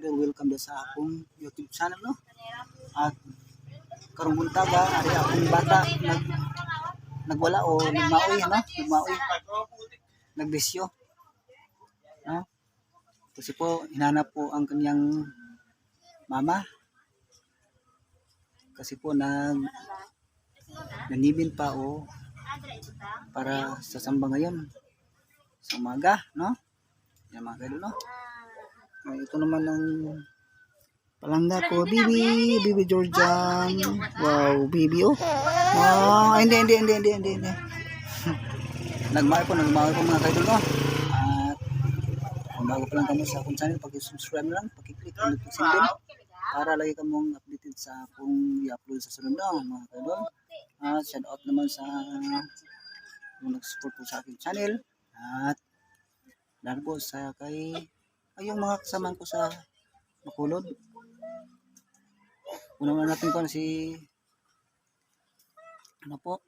idol welcome sa akong YouTube channel no. At karong buntaga ari akong bata nag nagwala o nagmaoy no, nagmaoy. Nagbisyo. No? Kasi po hinanap po ang kanyang mama. Kasi po nag nanibin pa o para sa samba ngayon sa umaga, no? Yan mga kaidol, no? Ah, ito naman ang palangga ko, Bibi, Bibi Georgian. Wow, Bibi, oh. Ah, hindi, hindi, hindi, hindi, hindi, hindi. nagmahal po, nagmahal po mga kaidol, no? At kung bago pa lang kami sa akong channel, pag-subscribe na lang, pag-click ang notification bell para lagi kamong updated sa akong i-upload sa sunod na mga kaidol. At shout out naman sa yung nag-support po sa aking channel. At dahil po sa kay ay yung mga kasama ko sa Makulod. Una muna natin ko si ano po?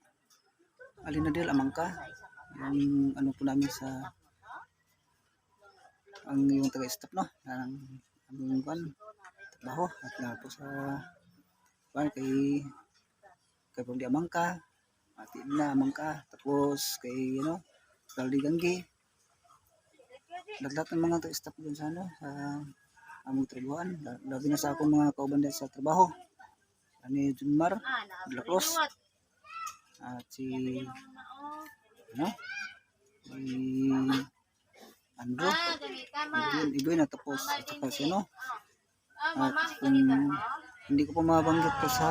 Alinadel Amangka. Yung ano po namin sa ang yung taga-staff no? Ang aming kan trabaho. At nga po sa kan kay kay Pagdi Amangka Ati na Amangka. Tapos kay ano Galdi Ganggi lahat ng mga taga-staff dun sa ano sa among trabahoan. La- labi na sa akong mga kauban dahil sa trabaho. Ani Junmar De La Cruz at si ano? Si Andrew. Iboy, Iboy na tapos at saka si ano at kung hindi ko pa mabanggit ko sa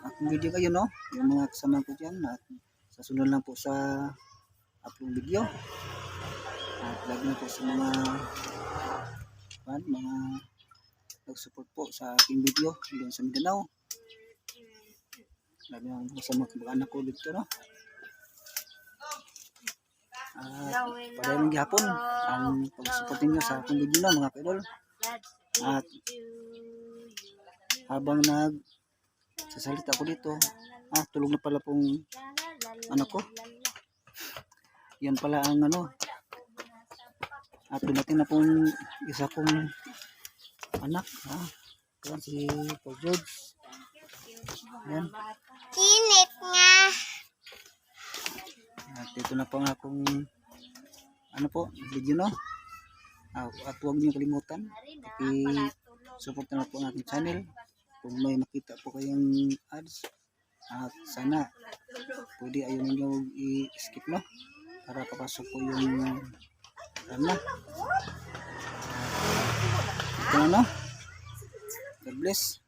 akong video kayo no? Yung mga kasama ko dyan at sa sunod lang po sa upload video at lagi na po sa mga kan, mga nag-support po sa aking video doon sa Mindanao. Lagi na po sa mga kamag-anak ko dito no? At padalang gihapon ang pag-support ninyo sa aking video no mga kaidol. At habang nag sasalita ko dito ah tulog na pala pong anak ko. Yan pala ang ano at dumating na pong isa kong anak ha? Yan si Paul George. Yan Kinit nga. at ito na po ang akong ano po video no? Ah, at huwag niyo kalimutan i-support na po ang aking channel. Kung may makita po kayong ads at sana pwede ayaw ninyo i-skip no? Para papasok po yung ano? Ito na. God bless